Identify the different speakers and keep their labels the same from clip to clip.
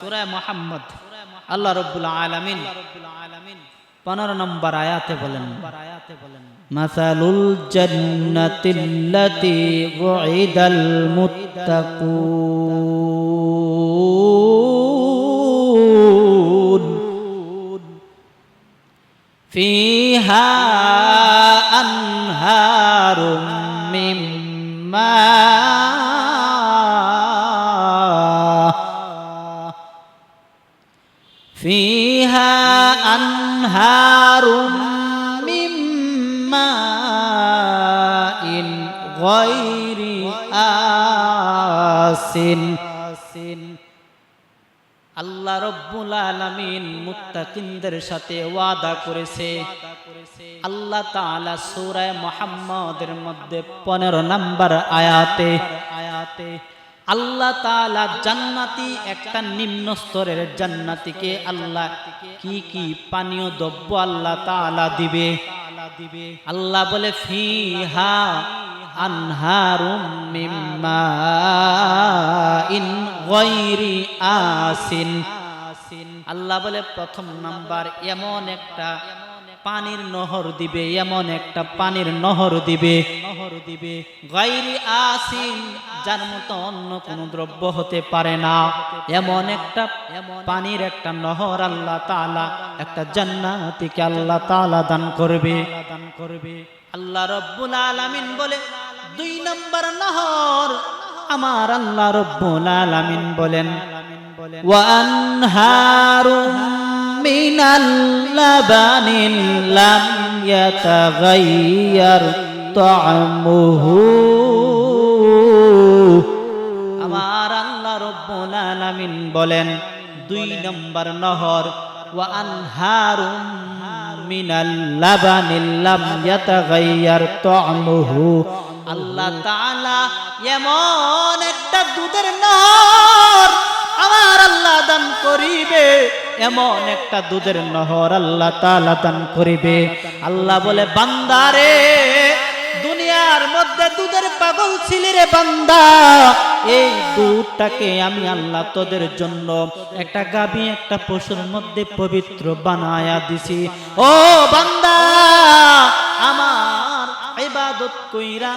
Speaker 1: সুরায় মোহাম্মদ। আল্লাহ রব্বুল আলমিন পনেরো নম্বর আয়াতে বলেন, মাসালুল জন্নতিল্লাতি ওয়াইদাল মুত্তাকুন ফিহা আনহারুম মিম্মা أنهار من ماء غير آسن আল্লাহ রব্বুল আলামিন মুত্তাকিনদের সাথে ওয়াদা করেছে আল্লাহ তাআলা সূরা মুহাম্মাদের মধ্যে 15 নাম্বার আয়াতে আয়াতে আল্লাহ তালা জান্নাতি একটা নিম্ন স্তরের জান্নাতিকে আল্লাহ কি কি পানীয় দ্রব্য আল্লাহ তাআলা দিবে? আল্লাহ বলে গৈরি আসিন আল্লাহ বলে, প্রথম নাম্বার এমন একটা পানির নহর দিবে, এমন একটা পানির নহর দিবে নহর দিবে। গাইরি আসিন, যার মতো অন্য কোনো দ্রব্য হতে পারে না। এমন একটা পানির একটা নহর আল্লাহ তালা একটা জান্নাতিকে আল্লাহ তালা দান করবে। দান করবে আল্লাহ রব্বুল আলামিন বলে, দুই নম্বর নহর আমার আল্লাহ রব্বুল আলামিন বলেন। বলেন من اللبن لم يتغير طعمه আমার আল্লাহ রব্বুল আলামিন বলেন দুই নম্বর নহর ওয়া আনহারুম মিনাল লাবানিল লাম ইয়াতাগাইয়ার তা'মুহু আল্লাহ তাআলা এমন একটা দুধের নহর আমার আল্লাহ দান করিবে। এমন একটা দুধের নহর আল্লাহ তাআলা দান করিবে। আল্লাহ বলে বান্দারে দুনিয়ার মধ্যে দুধের পাগল ছিলি রে বান্দা। এই দুধটাকে আমি আল্লাহ তোদের জন্য একটা গাবি একটা পশুর মধ্যে পবিত্র বানায়া দিছি। ও বান্দা, আমার ইবাদত কইরা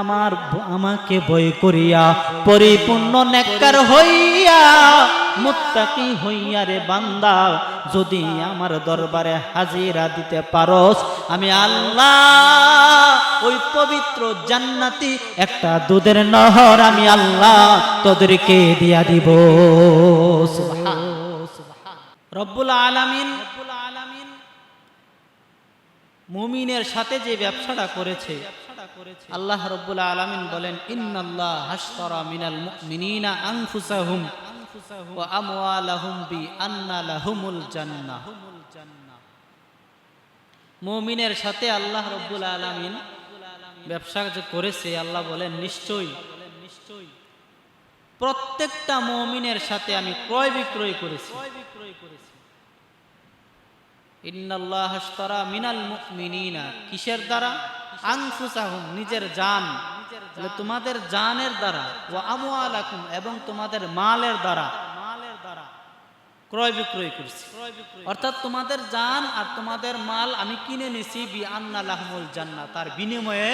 Speaker 1: আমার আমাকে ভয় করিয়া, পরিপূর্ণ নেককার হইয়া, মুত্তাকি হইয়া রে বান্দা, যদি আমার দরবারে হাজিরা দিতে পারস, আমি আল্লাহ ওই পবিত্র জান্নাতি একটা দুধের নহর আমি আল্লাহ তোদেরকে দিয়া দিব। রব্বুল আলামিন রব্বুল আলামিন মুমিনের সাথে যে ব্যবসাটা করেছে, আল্লাহ রব্বুল আলামিন বলেন, ইন্নাল্লাহ মিনাল আমওয়ালাহুম বি আন্না লাহুমুল জান্নাহ মুমিনের সাথে আল্লাহ রব্বুল আলামিন ব্যবসা যে করেছে, আল্লাহ বলেন, নিশ্চয়ই প্রত্যেকটা মমিনের সাথে আমি ক্রয় বিক্রয় করেছি। ইন্নাল্লাহ মিনাল কিসের দ্বারা? নিজের জান। তোমাদের জানের দ্বারা আমওয়ালাকুম, এবং তোমাদের মালের দ্বারা। মালের দ্বারা ক্রয় বিক্রয় করছি। অর্থাৎ তোমাদের জান আর তোমাদের মাল আমি কিনে নিছি বি আন্না লাহমুল জান্নাত। তার বিনিময়ে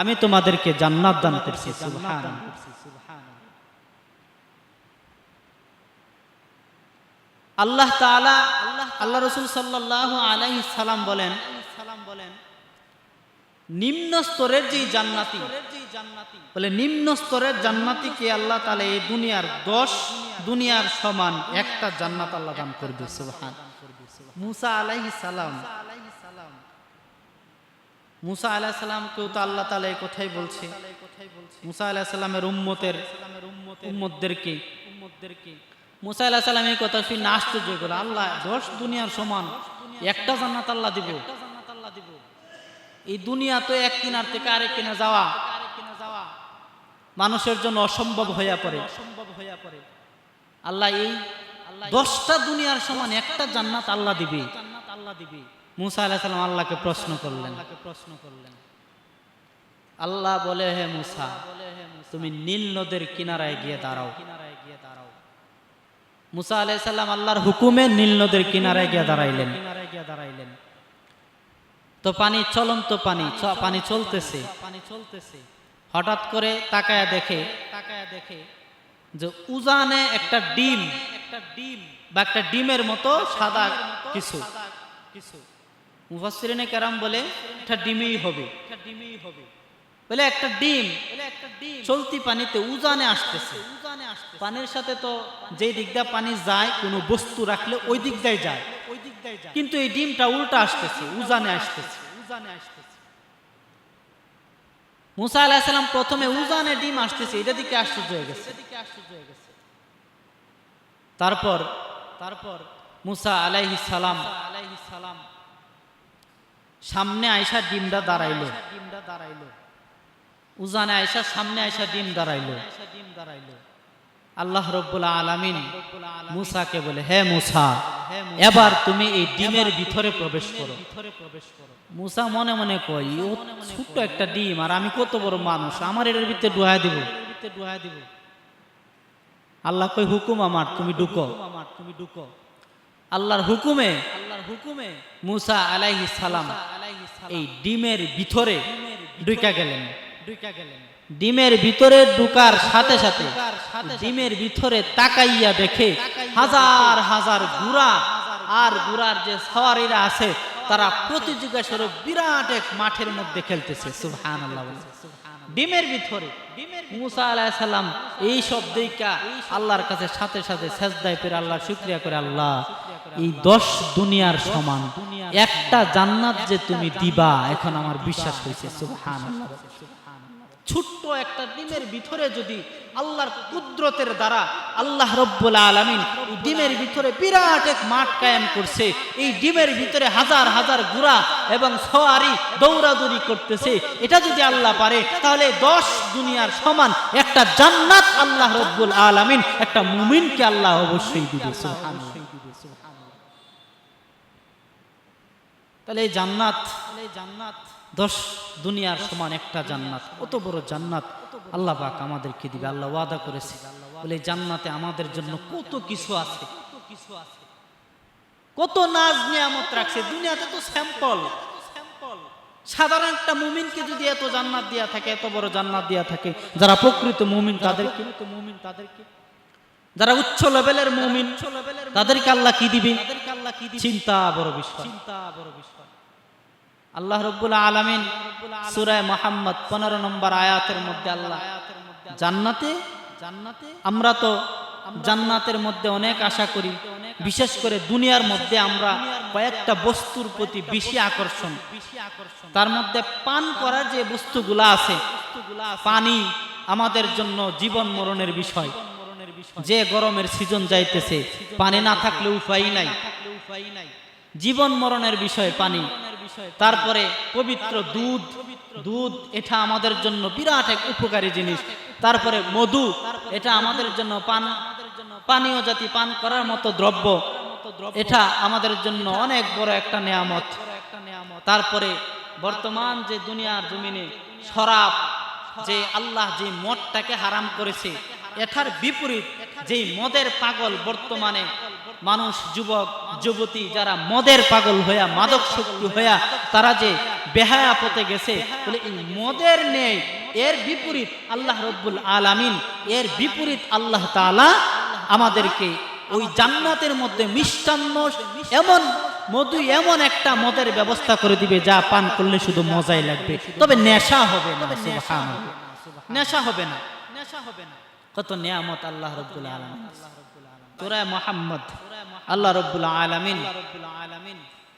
Speaker 1: আমি তোমাদেরকে জান্নাত দান করছি সুবহান আল্লাহ তাআলা আল্লাহ রসুল সাল্লাহ আলাইহি সালাম বলেন সালাম বলেন নিম্ন স্তরের যে জান্নাতি, বলে নিম্ন স্তরের জান্নাতিকে আল্লাহ তাআলা এই দুনিয়ার দশ দুনিয়ার সমান একটা জান্নাত আল্লাহ দান করবে সুবহান। মুসা আলাইহিস সালাম, মুসা আলাইহিস সালাম কেউ তো আল্লাহ তাআলা এই কথাই বলছে। মুসা আলাইহিস সালামের উম্মতের উম্মতদেরকে উম্মতদেরকে মুসা আলাহ সালাম এই কথা শুনে আশ্চর্য করে আল্লাহ, দশ দুনিয়ার সমান, একটা জান্নাত আল্লাহ দিব। এই দুনিয়া তো এক কিনার থেকে আরেক কিনা যাওয়া। মানুষের জন্য অসম্ভব হইয়া পড়ে। অসম্ভব হইয়া পড়ে আল্লাহ এই দশটা দুনিয়ার সমান একটা জান্নাত আল্লাহ দিবে। জান্নাত আল্লাহ দিবে মুসা আলাহ সালাম আল্লাহকে প্রশ্ন করলেন প্রশ্ন করলেন। আল্লাহ বলে, হে মুসা, তুমি নীল নদের কিনারায় গিয়ে দাঁড়াও। মুসা আলাইসাল্লাম আল্লাহর হুকুমে নীল নদের কিনারায় গিয়ে দাঁড়াইলেন। তো পানি, চলন্ত পানি পানি চলতেছে পানি চলতেছে। হঠাৎ করে তাকায়া দেখে তাকায়া দেখে যে উজানে একটা ডিম একটা ডিম বা একটা ডিমের মতো সাদা কিছু। কিছু মুফাসসিরিনে কেরাম বলে একটা ডিমই হবে। ডিমই হবে বলে একটা ডিম একটা ডিম। চলতি পানিতে উজানে আসতেছে। পানির সাথে তো যেই দিক দিয়ে পানি যায়, কোনো বস্তু রাখলে ওই দিক দিয়ে যায়। ওই দিক দিয়ে যায় কিন্তু এই ডিমটা উল্টা আসতেছে, উজানে আসতেছে। উজানে আসতেছে মুসা আলাহিসাল্লাম প্রথমে উজানে ডিম আসতেছে, এটা দিকে আশ্চর্য হয়ে গেছে। এদিকে আশ্চর্য হয়ে গেছে তারপর তারপর মুসা আলাইহি সালাম আলাইহি সালাম সামনে আয়সা ডিমটা দাঁড়াইলো। ডিমটা দাঁড়াইলো উজানে আয়সা সামনে আয়সা ডিম দাঁড়াইলো ডিম দাঁড়াইলো। আল্লাহ রব্বুল আলামিন মুসাকে বলে, হে মুসা, এবার তুমি এই ডিমের ভিতরে প্রবেশ করো। মুসা মনে মনে কই ও ছোট্ট একটা ডিম, আর আমি কত বড় মানুষ, আমার এর ভিতরে ডুহাই দিব। ডুহাই দিব আল্লাহ কই হুকুম আমার, তুমি ঢুকো। আমার তুমি ঢুকো আল্লাহর হুকুমে আল্লাহর হুকুমে মুসা আলাইহি সালাম এই ডিমের ভিতরে ঢুকা গেলেন ঢুকা গেলেন। ডিমের ভিতরে ঢুকার সাথে সাথে ডিমের ভিতরে তাকাইয়া দেখে হাজার হাজার গুড়া আর গুড়ার যে সওয়ারিরা আছে, তারা প্রতিযোগিতা স্বরূপ বিরাট এক মাঠের মধ্যে খেলতেছে, সুবহানাল্লাহ বলে। ডিমের ভিতরে মুসা আলাইসাল্লাম এই সব দেখা আল্লাহর কাছে সাথে সাথে সেজদায় পেরে আল্লাহর শুক্রিয়া করে আল্লাহ এই দশ দুনিয়ার সমান, একটা জান্নাত যে তুমি দিবা, এখন আমার বিশ্বাস হয়েছে সুবহানাল্লাহ ছোট্ট একটা ডিমের ভিতরে যদি আল্লাহর কুদরতের দ্বারা আল্লাহ রব্বুল আলমিন এই ডিমের ভিতরে বিরাট এক মাঠ কায়েম করছে, এই ডিমের ভিতরে হাজার হাজার গুড়া এবং সোয়ারি দৌড়াদৌড়ি করতেছে, এটা যদি আল্লাহ পারে, তাহলে দশ দুনিয়ার সমান একটা জান্নাত আল্লাহ রব্বুল আলমিন, একটা মুমিনকে আল্লাহ অবশ্যই দিবে তাহলে এই জান্নাত জান্নাত দশ দুনিয়ার সমান একটা জান্নাত। কত বড় জান্নাত আল্লাহ পাক আমাদেরকে দিবে আল্লাহ ওয়াদা করেছে। বলে জান্নাতে আমাদের জন্য কত কিছু আছে। কত কিছু আছে কত নাজ নিয়ামত রাখছে। দুনিয়াতে তো স্যাম্পল। সাধারণ একটা মুমিনকে যদি এত জান্নাত দিয়া থাকে এত বড় জান্নাত দিয়া থাকে যারা প্রকৃত মুমিন তাদেরকে মুমিন তাদেরকে যারা উচ্চ লেভেলের মুমিন তাদেরকে আল্লাহ কি দিবে? চিন্তা বড় বিষয়। চিন্তা বড় বিষয়। আল্লাহ রব্বুল আলামিন সূরায়ে মুহাম্মদ 15 নম্বর আয়াতের মধ্যে আল্লাহ, জান্নাতে জান্নাতে আমরা তো জান্নাতের মধ্যে অনেক আশা করি, বিশেষ করে দুনিয়ার মধ্যে আমরা কয়েকটা বস্তুর প্রতি বেশি আকর্ষণ। তার মধ্যে পান করার যে বস্তুগুলা আছে, পানি আমাদের জন্য জীবন মরণের বিষয়। যে গরমের সিজন যাইতেছে, পানি না থাকলে উপায় নাই। জীবন মরণের বিষয় পানি। তারপরে পবিত্র দুধ দুধ এটা আমাদের জন্য বিরাট এক উপকারী জিনিস। তারপরে মধু, এটা আমাদের জন্য পান, পানীয় জাতি পান করার মতো দ্রব্য, এটা আমাদের জন্য অনেক বড় একটা নেয়ামত। তারপরে বর্তমান যে দুনিয়ার জমিনে শরাব, যে আল্লাহ যে মদটাকে হারাম করেছে, এটার বিপরীত যেই মদের পাগল বর্তমানে মানুষ যুবক যুবতী যারা মদের পাগল হইয়া মাদক শক্তি হইয়া তারা যে বেহায়া পথে গেছে বলে মদের নেই। এর বিপরীত আল্লাহ রব্বুল আলামিন এর বিপরীত আল্লাহ তাআলা আমাদেরকে ওই জান্নাতের মধ্যে মিষ্টান্ন এমন মধু এমন একটা মদের ব্যবস্থা করে দিবে যা পান করলে শুধু মজাই লাগবে। তবে নেশা হবে না নেশা হবে না নেশা হবে না। কত নিয়ামত আল্লাহ রব্বুল আলামিন। তোরা মোহাম্মদ। আল্লাহ রব্বুল আলামিন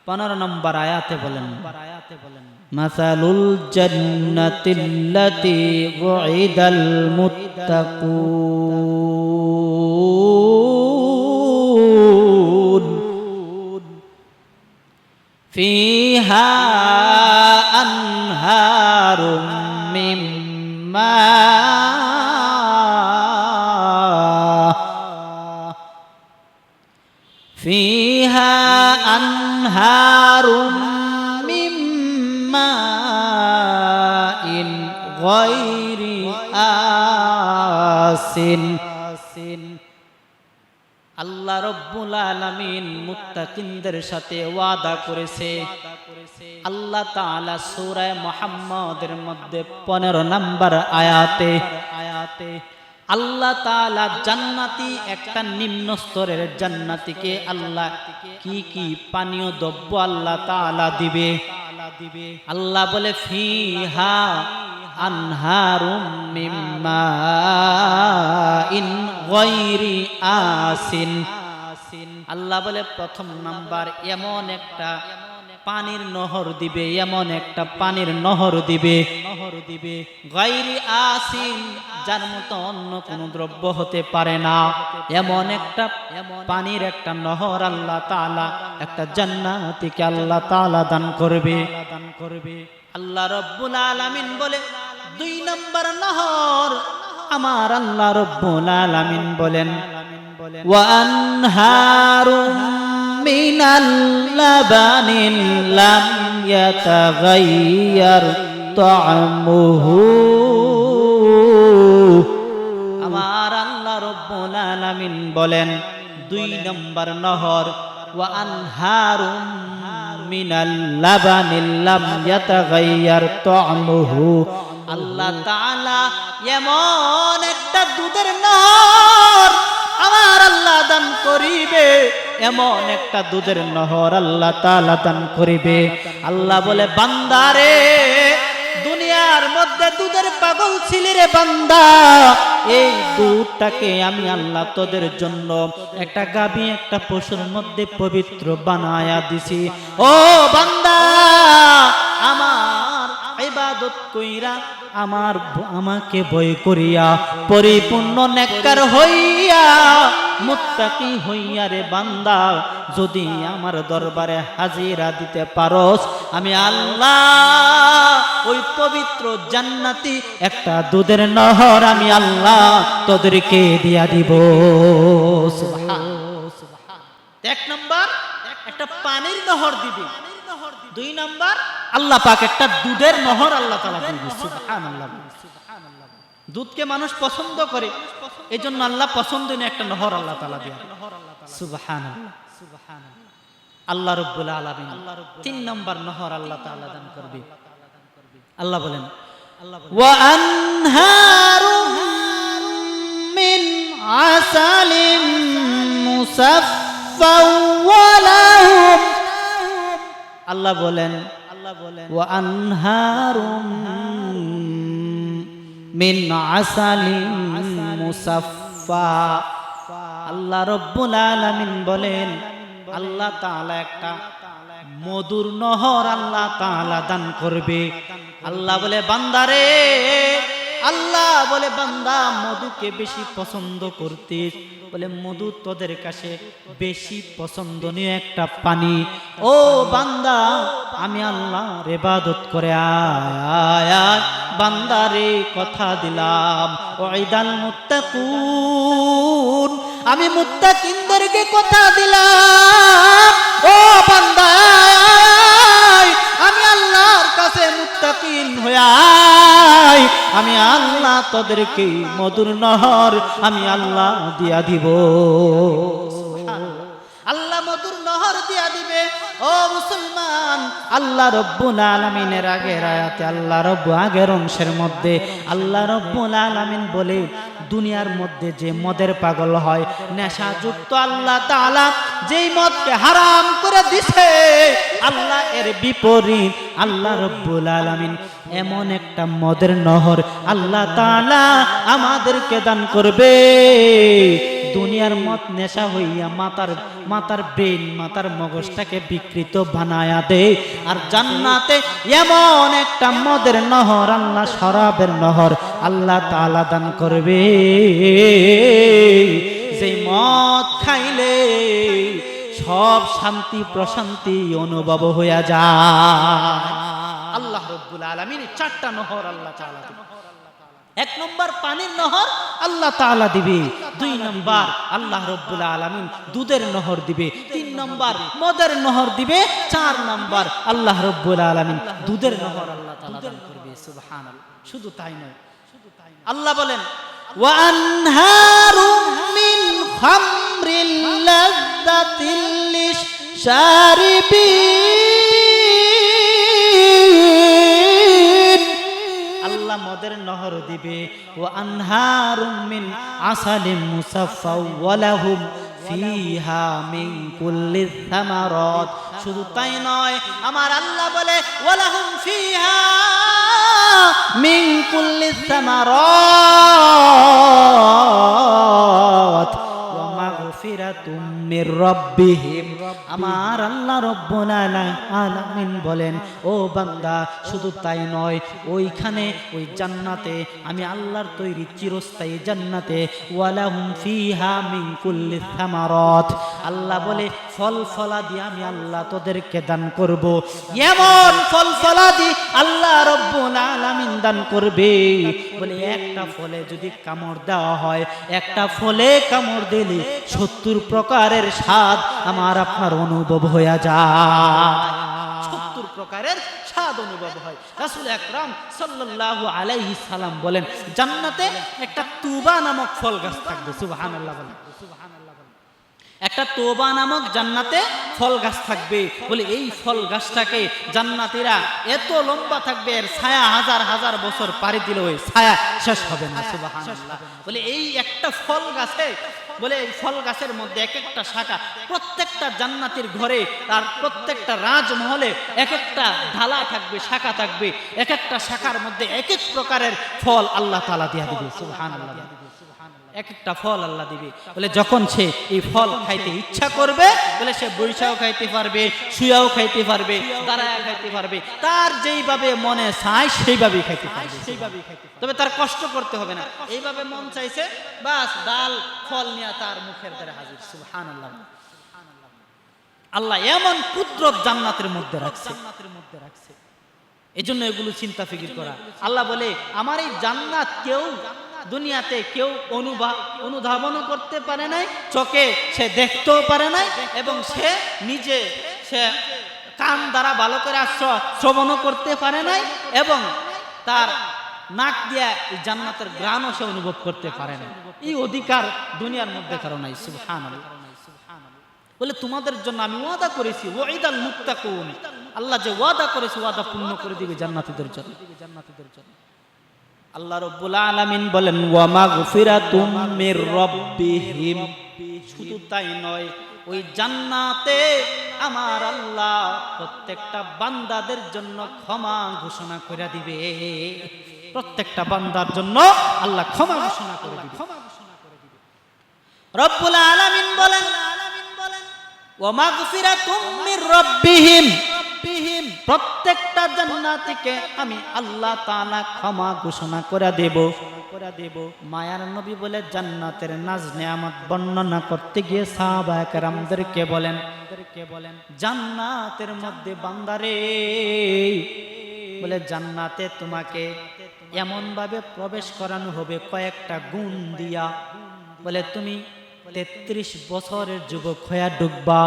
Speaker 1: পনেরো নম্বর আয়াতে বলেন মাসালুল জান্নাতিল্লাতি ওয়াইদাল মুত্তাকুন ফিহা আনহারুম মিম্মা আনহারুম মিম্মা ইন গয়রি আসিন আল্লাহ রব্বুল আলামিন মুত্তাকিনদের সাথে ওয়াদা করেছে। আল্লাহ তালা সূরা মোহাম্মদের মধ্যে 15 নম্বর আয়াতে আয়াতে আল্লাহ তালা জান্নাতি একটা নিম্ন স্তরের জান্নাতিকে আল্লাহ কি কি পানীয় দ্রব্য আল্লাহ তালা দিবে? দিবে আল্লাহ বলে, ফিহা আনহারুম আল্লাহ বলে, প্রথম নাম্বার এমন একটা পানির নহর দিবে, এমন একটা পানির নহর দিবে নহর দিবে। গাইরি আসিন, যার মতো অন্য কোন দ্রব্য হতে পারে না। এমন একটা পানির একটা নহর আল্লাহ তালা একটা জান্নাতিকে আল্লাহ তালা দান করবে। দান করবে আল্লাহ রব্বুল আলামিন বলে, দুই নম্বর নহর আমার আল্লাহ রব্বুল আলামিন বলেন। من اللبن لم يتغير طعمه আমার আল্লাহ রব্বুল আলামিন বলেন দুই নম্বর নহর ওয়া আনহারুম মিনাল লাবানিল লাম ইয়াতাগাইয়ার তা'মুহু আল্লাহ তাআলা এমন একটা দুধের নহর আমার আল্লাহ দান করিবে, এমন একটা দুধের নহর আল্লাহ তাআলা দান করিবে। আল্লাহ বলে বান্দারে দুনিয়ার মধ্যে দুধের পাগল ছিলি রে বান্দা। এই দুধটাকে আমি আল্লাহ তোদের জন্য একটা গাবি, একটা পশুর মধ্যে পবিত্র বানায়া দিছি। ও বান্দা, আমার ইবাদত কইরা আমার আমাকে বই করিয়া, পরিপূর্ণ নেককার হইয়া মুত্তাকি হইয়া রে বান্দা, যদি আমার দরবারে হাজিরা দিতে পারস, আমি আল্লাহ ওই পবিত্র জান্নাতি একটা দুধের নহর আমি আল্লাহ তোদেরকে দিয়া দিব। এক নম্বর, একটা পানির নহর দিবে। দুই নাম্বার, আল্লাহ পাক একটা দুধের নহর আল্লাহ তালা দিবে। সুবহানাল্লাহ দুধকে মানুষ পছন্দ করে এই জন্য আল্লাহ পছন্দনীয় একটা নহর আল্লাহ তালা দিয়া। সুবাহান আল্লাহ রব্বুল আলমিন তিন নম্বর নহর আল্লাহ তালা দান করবে। আল্লাহ বলেন আল্লাহ বলেন আল্লাহ বলেন মিন মুসাফা মুসাফফা। আল্লাহ রব্বুল আলামিন বলেন, আল্লাহ তাআলা একটা মধুর নহর আল্লাহ তাআলা দান করবে। আল্লাহ বলে, বান্দারে আল্লাহ বলে, বান্দা, মধুকে বেশি পছন্দ করতিস। বলে, মধু তোদের কাছে বেশি পছন্দনীয় একটা পানি। ও বান্দা, আমি আল্লাহ রেবাদত করে আয় আয় বান্দারে কথা দিলাম। ওইদাল মুত্তাকুন, আমি মুত্তাকিনদেরকে কথা দিলাম। ও বান্দা আমি আল্লাহর কাছে মুত্তাকিন হয়ে আয় আমি আল্লাহ তোদেরকে মধুর নহর আমি আল্লাহ দিয়া দিব। আল্লাহ মধুর নহর দিয়া দিবে। ও মুসলমান, আল্লাহ রব্বুল আলামিনের আগের আয়াতে, আল্লাহ রব্বু আগের অংশের মধ্যে, আল্লাহ রব্বুল আলমিন বলে দুনিয়ার মধ্যে যে মদের পাগল হয়, নেশাযুক্ত আল্লাহ তালা যেই মদকে হারাম করে দিছে, আল্লাহ এর বিপরীত, আল্লাহ রব্বুল আলমিন এমন একটা মদের নহর আল্লাহ তালা আমাদেরকে দান করবে। দুনিয়ার মত নেশা হইয়া মাতার মাতার ব্রেন মাতার মগজটাকে বিকৃত বানায়া দে আর জান্নাতে এমন একটা মদের নহর, আল্লাহ শরাবের নহর আল্লাহ তাআলা দান করবে। যে মদ খাইলে সব শান্তি প্রশান্তি অনুভব হইয়া যায়। আল্লাহ রব্বুল আলামিন চারটা নহর আল্লাহ দিবেন। এক নম্বর পানির নহর আল্লাহ তাআলা দিবে দুই নম্বর আল্লাহ রব্বুল আলামিন দুধের নহর দিবে তিন নম্বর মদের নহর দিবে চার নম্বর আল্লাহ রব্বুল আলামিন দুধের নহর আল্লাহ তাআলা দান করবে সুবহানাল্লাহ শুধু তাই নয় আল্লাহ বলেন وأنهار من خمر لذة للشاربين আল্লাহ মদের নহর দিবে। ও আনহারুম মিন আসালিম মুসাফফা ওয়া লাহুম ফিহা মিন কুল্লি থামারাত শুধু তাই নয়, আমার আল্লাহ বলে ওয়া লাহুম ফিহা মিন কুল্লি থামারাত ওয়া মাগফিরাতুম মির রাব্বিহিম। আমার আল্লাহ রব্বুল বলেন, ও বান্দা, শুধু তাই নয়, ওইখানে, ওই জান্নাতে, আমি আল্লাহর তৈরি চিরস্থায়ী জান্নাতে, ওয়ালাহুম ফিহা মিন আল্লাহ বলে, ফল ফলাদি আমি আল্লাহ তোদেরকে দান করব। এমন ফল ফলাদি আল্লাহ রব্বুল দান করবে। বলে, একটা ফলে যদি কামড় দেওয়া হয়, একটা ফলে কামড় দিলে সত্তর প্রকারের স্বাদ আমার আপনার অনুভব হয়ে যায়। সত্তর প্রকারের স্বাদ অনুভব হয়। রাসূল আকরাম সাল্লাল্লাহু আলাইহি সালাম বলেন, জান্নাতে একটা তুবা নামক ফল গাছ থাকবে, সুবহানাল্লাহ একটা তোবা নামক জান্নাতে ফল গাছ থাকবে। বলে এই ফল গাছটাকে জান্নাতীরা এত লম্বা থাকবে, এর ছায়া হাজার হাজার বছর পাড়ি দিলে ওই ছায়া শেষ হবে না বলে এই একটা ফল গাছে বলে এই ফল গাছের মধ্যে এক একটা শাখা প্রত্যেকটা জান্নাতির ঘরে তার প্রত্যেকটা রাজমহলে এক একটা ঢালা থাকবে, শাখা থাকবে। এক একটা শাখার মধ্যে এক এক প্রকারের ফল আল্লাহ তালা দিয়া দিবে, সুবহানাল্লাহ। এক একটা ফল আল্লাহ দিবে। বলে যখন সে এই ফল খাইতে ইচ্ছা করবে বলে সে বৈশাও খাইতে পারবে শুয়াও খাইতে পারবে দাঁড়ায় খাইতে পারবে তার যেইভাবে মনে চায় সেইভাবেই খাইতে পারবে। সেইভাবেই খাইতে তবে তার কষ্ট করতে হবে না। এইভাবে মন চাইছে বাস ডাল ফল নিয়ে তার মুখের দ্বারা হাজির। সুবহানাল্লাহ। আল্লাহ আল্লাহ এমন কুদরত জান্নাতের মধ্যে রাখছে। জান্নাতের মধ্যে রাখছে। এই জন্য এগুলো চিন্তা ফিকির করা। আল্লাহ বলে আমার এই জান্নাত কেউ দুনিয়াতে কেউ অনুভা, অনুধাবনও করতে পারে নাই, চোখে সে দেখতেও পারে নাই এবং সে নিজে সে কান দ্বারা ভালো করে শ্রবণও করতে পারে নাই এবং তার নাক দিয়া এই জান্নাতের গ্রামও সে অনুভব করতে পারে না এই অধিকার দুনিয়ার মধ্যে কারণ নাই বলে, তোমাদের জন্য আমি ওয়াদা করেছি ওয়াইদাল মুত্তাকুন। আল্লাহ যে ওয়াদা করেছে, ওয়াদা পূর্ণ করে দিবে জান্নাতীদের জন্য জান্নাতীদের জন্য। আল্লাহ রব্বুল আলামিন বলেন, ওয়া মাগফিরাতুম মির রাব্বিহিম। শুধু তাই নয়, ওই জান্নাতে আমার আল্লাহ প্রত্যেকটা বান্দাদের জন্য ক্ষমা ঘোষণা করে দিবে। প্রত্যেকটা বান্দার জন্য আল্লাহ ক্ষমা ঘোষণা করে দিবে। ক্ষমা ঘোষণা করে দিবে রব্বুল আলামিন বলেন, ওয়া মাগফিরাতুম মির রাব্বিহিম। প্রত্যেকটা জান্নাতীকে আমি আল্লাহ তাআলা ক্ষমা ঘোষণা করে দেব। করে দেব মায়ার নবী বলে জান্নাতের নাজ নেয়ামত বর্ণনা করতে গিয়ে সাহাবা কেরামদেরকে বলেন বলেন জান্নাতের মধ্যে বান্দারে, বলে জান্নাতে তোমাকে এমন ভাবে প্রবেশ করানো হবে কয়েকটা গুণ দিয়া। বলে তুমি তেত্রিশ বছরের যুবক হইয়া ডুববা।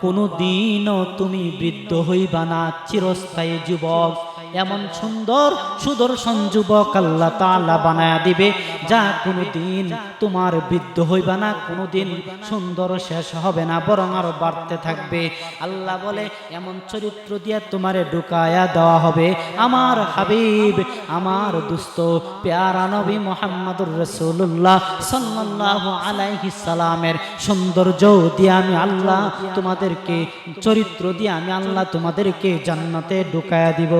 Speaker 1: কোনো দিনও তুমি বৃদ্ধ হইবা না। চিরস্থায়ী যুবক। এমন সুন্দর সুদর্শন যুবক আল্লাহ তাআলা বানায়া দিবে, যা কোনো দিন তোমার বৃদ্ধ হইবা না কোনো দিন সুন্দর শেষ হবে না, বরং আরও বাড়তে থাকবে। আল্লাহ বলে, এমন চরিত্র দিয়ে তোমারে ঢুকায়া দেওয়া হবে। আমার হাবিব, আমার দুস্থ পেয়ারা নবী মোহাম্মদুর রসুল্লাহ সাল্লাহ আলাইহি সালামের সৌন্দর্য দিয়ে আমি আল্লাহ তোমাদেরকে, চরিত্র দিয়ে আমি আল্লাহ তোমাদেরকে জান্নাতে ঢুকায়া দিব।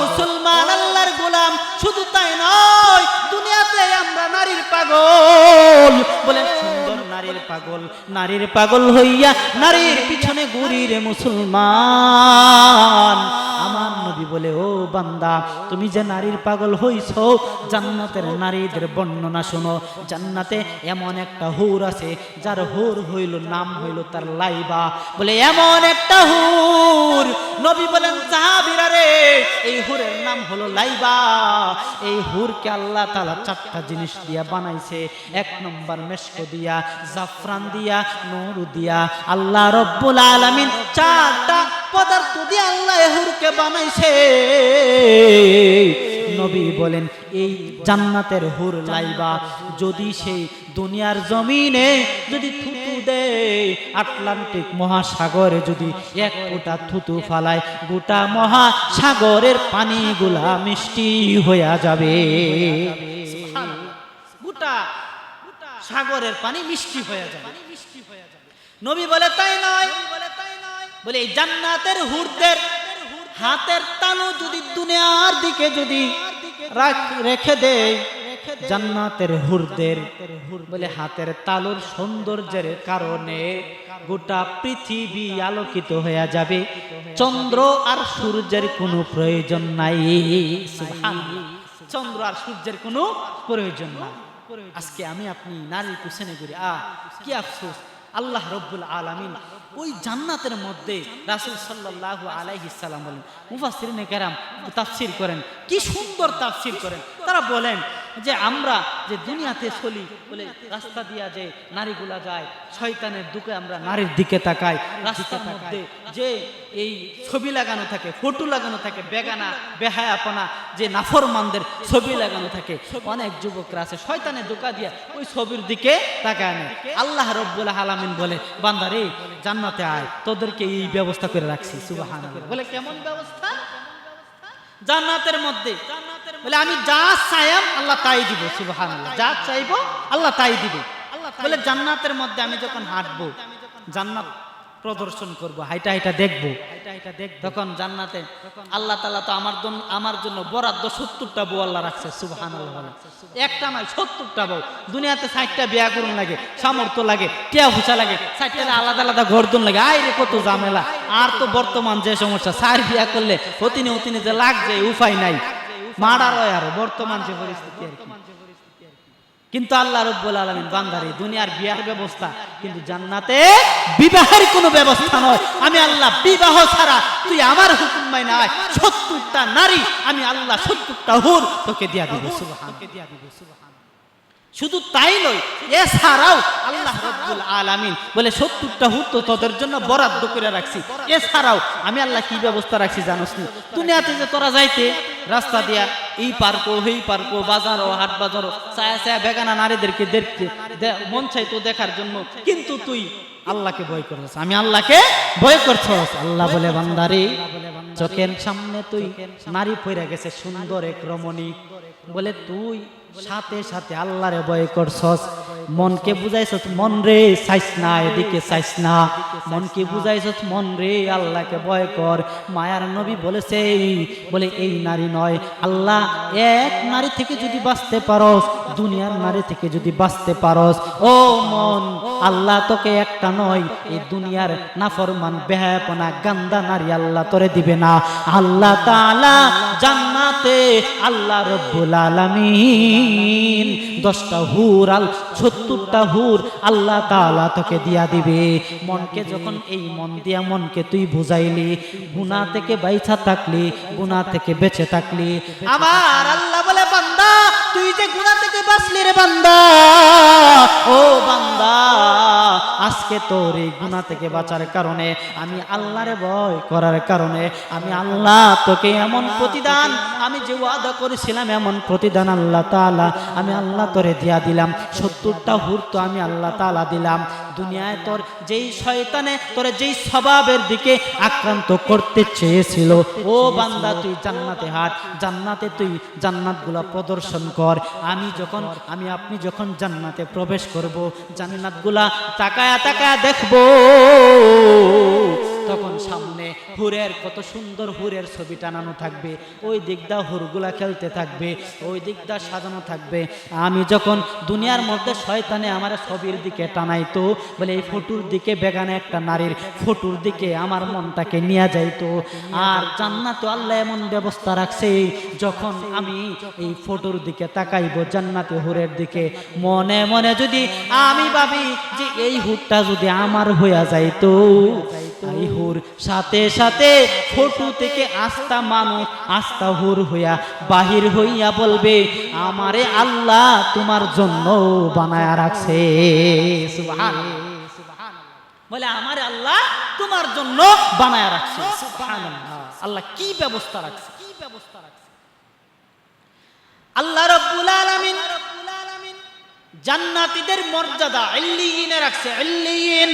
Speaker 1: মুসলমান আল্লাহর গোলাম শুধু তাই নয় দুনিয়াতে আমরা নারীর পাগল। বলে সুন্দর নারীর পাগল নারীর পাগল হইয়া নারীর পিছনে ঘুরি রে মুসলমান। আমার নবী বলে, ও বান্দা, তুমি যে নারীর পাগল হইছ, জান্নাতের নারীদের বর্ণনা শোনো। জান্নাতে এমন একটা হুর আছে, যার হুর হইল, নাম হইল তার লাইবা। বলে, এমন একটা হুর। নবী বলেন, সাহাবীরা রে, এই হুরের নাম হলো লাইবা। এই হুরকে আল্লাহ তালা চারটা জিনিস দিয়া বানাইছে। এক নম্বর মেশক দিয়া জাফরান দিয়া, নূর দিয়া। আল্লাহ রব্বুল আলামিন চারটা পদার্থ দিয়ে আল্লাহ এই হুরকে বানাইছে। নবী বলেন, এই জান্নাতের হুর লাইবা। যদি সেই দুনিয়ার জমিনে যদি থুতু দেয়, আটলান্টিক মহাসাগরে যদি এক ফোঁটা থুতু ফালায়, গোটা মহাসাগরের পানিগুলা মিষ্টি হইয়া যাবে। গোটা সাগরের পানি মিষ্টি হয়ে যাবে। নবী বলে তাই নয়। বলে এই জান্নাতের হুরদের হাতের তালু যদি দুনিয়ার দিকে যদি রেখে দেয় জান্নাতের হুরদের। বলে হাতের তালুর সৌন্দর্যের কারণে গোটা পৃথিবী আলোকিত হয়ে যাবে। চন্দ্র আর সূর্যের কোনো প্রয়োজন নাই। চন্দ্র আর সূর্যের কোনো প্রয়োজন নাই। আজকে আমি আপনি নারীর পিছনে ঘুরি, আহ, কি আফসোস। আল্লাহ রব্বুল আলমিন ওই জান্নাতের মধ্যে রাসুল সাল্লাহ আলাইহি সাল্লাম বলেন মুফাসির নেকেরাম তাফসির করেন। কি সুন্দর তাফসির করেন। তারা বলেন যে আমরা যে দুনিয়াতে চলি বলে রাস্তা দিয়া যে নারীগুলা যায় শয়তানের দুকে আমরা নারীর দিকে তাকাই রাস্তার মধ্যে যে এই ছবি লাগানো থাকে ফটো লাগানো থাকে বেগানা বেহায়াপনা যে নাফরমানদের ছবি লাগানো থাকে অনেক যুবকরা আছে শয়তানের দোকা দিয়া ওই ছবির দিকে তাকায় নেয় আল্লাহ রব্বুল আলামিন বলে বান্দারে জান্নাতে আয় তোদেরকে এই ব্যবস্থা করে রাখছি সুবহানাল্লাহ। বলে কেমন ব্যবস্থা? জান্নাতের মধ্যে বলে আমি যা চাইম আল্লাহ তাই দিব সুবহানাল্লাহ। যা চাইব আল্লাহ তাই দিব। বলে জান্নাতের মধ্যে আমি যখন হাঁটবো জান্নাত প্রদর্শন করব হাইটা হাইটা দেখব। তখন জান্নাতে আল্লাহ তাআলা তো আমার জন্য আমার জন্য বরাদ্দ সত্তরটা বউ আল্লাহ রাখছে বলে। একটা নয় সত্তরটা বউ। দুনিয়াতে ষাটটা বিয়া করুন লাগে সামর্থ্য লাগে টিয়া ফুচা লাগে ষাটটা আলাদা আলাদা গর্দন লাগে আই রে কত ঝামেলা। আর তো বর্তমান যে সমস্যা সার বিয়া করলে অতিনে অতিনে যে লাগছে উপায় নাই। মারার হয় আরও বর্তমান যে পরিস্থিতি আর কিন্তু আল্লাহ রব্বুল আলমিন বান্দারি দুনিয়ার বিয়ার ব্যবস্থা কিন্তু জান্নাতে বিবাহের কোনো ব্যবস্থা নয়। আমি আল্লাহ বিবাহ ছাড়া তুই আমার হুকুম মাই নাই। সত্তরটা নারী আমি আল্লাহ সত্তরটা হুর তোকে দিয়া দিব সুবহান শুধু তাই নয় এছাড়াও আল্লাহ রব্বুল আলামিন বলে সত্তরটা হুর তো তোদের জন্য বরাদ্দ করে রাখছি। এছাড়াও আমি আল্লাহ কি ব্যবস্থা রাখছি জানোস নি? দুনিয়াতে যে তোরা যাইতে রাস্তা দিয়া এই পার্কো পার্কো বাজারও হাট বাজারও ছায়া ছায়া বেগানা নারীদেরকে দেখতে মন চাই তো দেখার জন্য। কিন্তু তুই আল্লাহকে ভয় করছস। আমি আল্লাহকে ভয় করছস। আল্লাহ বলে, বান্দারে, চোখের সামনে তুই নারী পইরা গেছে, সুন্দর এক রমণী। বলে, তুই সাথে সাথে আল্লাহরে ভয় করছস। মনকে বুঝাইছস, মন রে, চাইস না, এদিকে চাইস না। মনকে বুঝাইছস, মন রে, আল্লাহকে ভয় কর। মায়ার নবী বলেছে বলে এই নারী নয়। আল্লাহ এক নারী থেকে যদি বাঁচতে পারস, দুনিয়ার নারী থেকে যদি বাঁচতে পারস, ও মন, আল্লাহ তোকে একটা নয়, এই দুনিয়ার নাফরমান, বেহায়াপনা, গান্দা নারী আল্লাহ তোরে দিবে না। আল্লাহ তাআলা জান্নাতে আল্লাহ রব্বুল আলামিন দশটা হুর আল, সত্তরটা হুর আল্লাহ তালা তোকে দিয়া দিবে। মনকে যখন এই মন দিয়া মনকে তুই বুঝাইলি গুনা থেকে বাইছা থাকলি গুনা থেকে বেঁচে থাকলি। আবার আল্লাহ তুই যে গুনাহ থেকে বাঁচলি রে বান্দা, ও বান্দা, আজকে তোর এই গুনাহ থেকে বাঁচার কারণে, আমি আল্লাহরে ভয় করার কারণে, আমি আল্লাহ তোকে এমন প্রতিদান, আমি যে ওয়াদা করেছিলাম এমন প্রতিদান আল্লাহ তাআলা, আমি আল্লাহ তোরে দিয়া দিলাম। সত্তরটা হুর তো আমি আল্লাহ তাআলা দিলাম। দুনিয়ায় তোর যেই শয়তানে, তোর যেই স্বভাবের দিকে আক্রান্ত করতে চেয়েছিল, ও বান্দা, তুই জান্নাতে হাট। জান্নাতে তুই জান্নাতগুলা প্রদর্শন কর। আমি যখন আমি আপনি যখন জান্নাতে প্রবেশ করব জান্নাতগুলা তাকায়া তাকায়া দেখব তখন সামনে হুরের, কত সুন্দর হুরের ছবি টানানো থাকবে। ওই দিকদা হুরগুলা খেলতে থাকবে, ওই দিকদা সাজানো থাকবে। আমি যখন দুনিয়ার মধ্যে শয়তানে আমার ছবির দিকে টানাইতো, বলে এই ফটোর দিকে বেগানে একটা নারীর ফটোর দিকে আমার মনটাকে নিয়ে যাইতো। আর জান্নাত আল্লাহ এমন ব্যবস্থা রাখছে, যখন আমি এই ফটোর দিকে তাকাইবো জান্নাতে হুরের দিকে, মনে মনে যদি আমি ভাবি যে এই হুরটা যদি আমার হইয়া যাইতো এই হুর সাথে সাথে থেকে আস্থা হুর হইয়া বাহির হইয়া বলবে, আমারে আল্লাহ তোমার জন্য বানায়া রাখছে। বলে, আমার আল্লাহ তোমার জন্য রাখছে। আল্লাহ কি ব্যবস্থা রাখছে? কি ব্যবস্থা রাখছে আল্লাহ রব্বুল আলামিন জান্নাতীদের মর্যাদা ইল্লিয়িনে রাখছে ইল্লিয়িন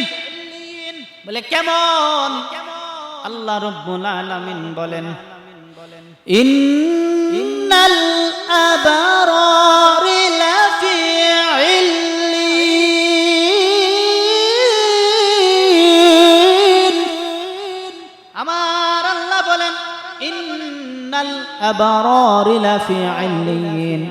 Speaker 1: বলে কেমন? আল্লাহ রব্বুল আলামিন বলেন ইন্নাল আবরার লাফি ইল্লিয়িন আমার আল্লাহ বলেন ইন্নাল আবরার লাফি ইল্লিয়িন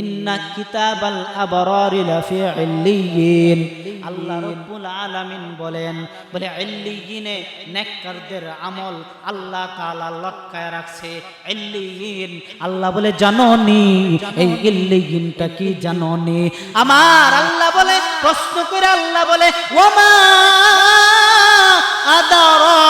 Speaker 1: ইন্না কিতাবাল আবরার লাফি ইল্লিয়িন আল্লাহ রাব্বুল আলামিন বলেন, বলে ইল্লিয়িনে নেককারদের আমল আল্লাহ তাআলা লক্কায় রাখছে। ইল্লিয়িন আল্লাহ বলে, জানোনি। এই ইল্লিয়িনটা কি জানোনি? আমার আল্লাহ বলে, প্রশ্ন করে আল্লাহ বলে, ওমা আদারা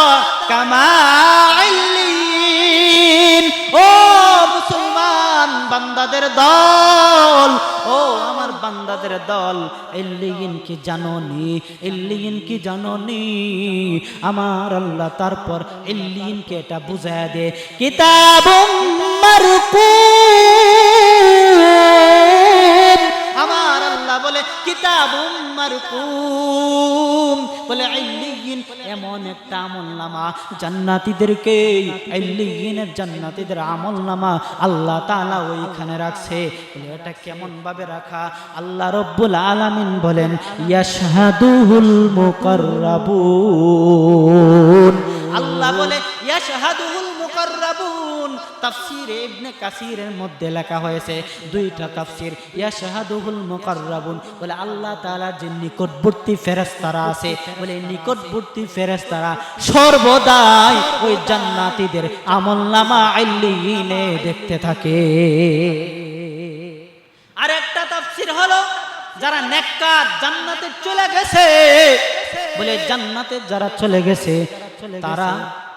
Speaker 1: বান্দাদের দল। ও, আমার বান্দাদের দল ইল্লিয়িন কি জানোনি? ইল্লিয়িন কি জানোনি? আমার আল্লাহ তারপর ইল্লিয়িনকে এটা বুঝায় দে। কিতাব আমার আল্লাহ বলে, কিতাবুম মারকুম। বলে এমন একটা আমল নামা জান্নাতিদেরকে জান্নাতিদের আমল নামা আল্লাহ তালা ওইখানে রাখছে। এটা কেমন ভাবে রাখা? আল্লাহ রব্বুল আলামিন বলেন, ইয়াশহাদুহুল মুকাররাবুন। আল্লাহ বলে, ইয়াশহাদুহুল তাফসীরে ইবনে কাসিরের মধ্যে লেখা হয়েছে, দুইটা তাফসীর মুকাররাবুন, বলে আল্লাহ যে নিকটবর্তী ফেরেশতারা আছে, বলে নিকটবর্তী ফেরেশতারা সর্বদাই ওই জান্নাতীদের আমলনামা দেখতে থাকে। আর একটা তাফসীর হলো, যারা নেককার জান্নাতে চলে গেছে, বলে জান্নাতে যারা চলে গেছে, তারা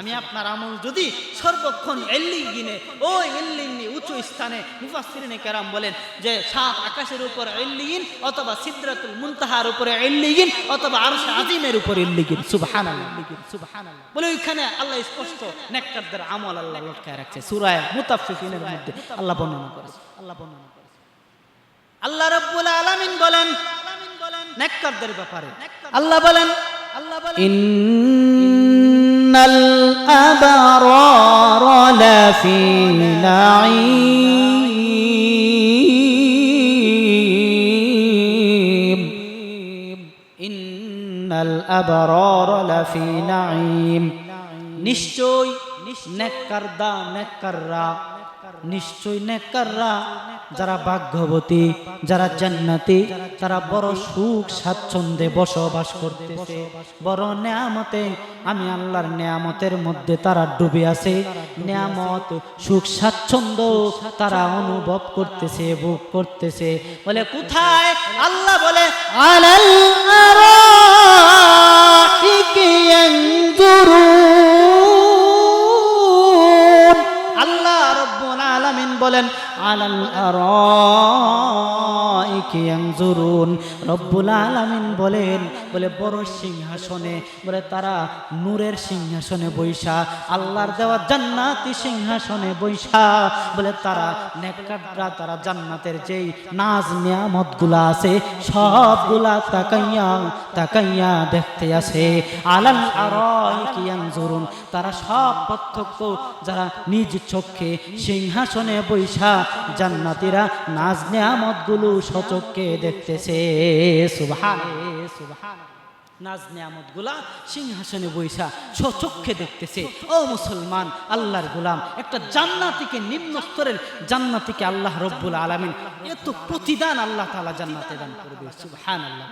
Speaker 1: আমি আপনার আমল যদি সর্বক্ষণ এল্লিগিনে ও এল্লিগিনে উঁচু স্থানে মুফাসসিরিনে কেরাম বলেন যে সাত আকাশের উপর এল্লিগিন অথবা সিদরাতুল মুনতাহার উপরে এল্লিগিন অথবা আরশ আজিমের উপর এল্লিগিন। সুবহানাল্লাহ। সুবহানাল্লাহ। বলে ওইখানে আল্লাহ স্পষ্ট নেককারদের আমল আল্লাহ লক্ষ্য রাখছে। সূরা মুতাফফিফিনের মধ্যে আল্লাহ বর্ণনা করেছে। আল্লাহ বর্ণনা করেছে। আল্লাহ রাব্বুল আলামিন বলেন, নেককারদের ব্যাপারে। আল্লাহ বলেন আল্লাহ বলেন ইন্নাল আবরার লাফি নাঈম ইন্নাল আবরার লাফি নাঈম নিশ্চয় নেককারদা নেককাররা নিশ্চয় নেককাররা, যারা ভাগ্যবতী, যারা জান্নাতি, তারা বড় সুখ, স্বাচ্ছন্দ্যে বসবাস করতেছে। বড় নেয়ামতে, আমি আল্লাহর নেয়ামতের মধ্যে তারা ডুবে আছে। নেয়ামত, সুখ, স্বাচ্ছন্দ্য তারা অনুভব করতেছে, ভোগ করতেছে। বলে, কোথায়? আল্লাহ বলে, আলাল আরাইকি বলেন আলাল আরাইকি রব্বুল বলেন, বলে বড় সিংহাসনে, বলে তারা নূরের সিংহাসনে বৈশা, আল্লাহর দেওয়া জান্নাতি সিংহাসনে বৈশা, বলে তারা তারা জান্নাতের যেই নাজ নিয়ামতগুলা আছে, সবগুলা তাকাইয়া তাকাইয়া দেখতে আসে। আলাল আরাইকি ইয়ানজুরুন, তারা সব প্রত্যক্ষ, যারা নিজ চোখে সিংহাসনে বৈশা জান্নাতীরা নাজ সচক্ষে দেখতেছে। সিংহাসনে বৈশা সচক্ষে দেখতেছে। ও মুসলমান, আল্লাহর গোলাম, একটা জান্নাতিকে নিম্ন স্তরের জান্নাতিকে আল্লাহ রব্বুল আলামিন এত প্রতিদান আল্লাহ তাআলা জান্নাতে দান করবে। সুবহান আল্লাহ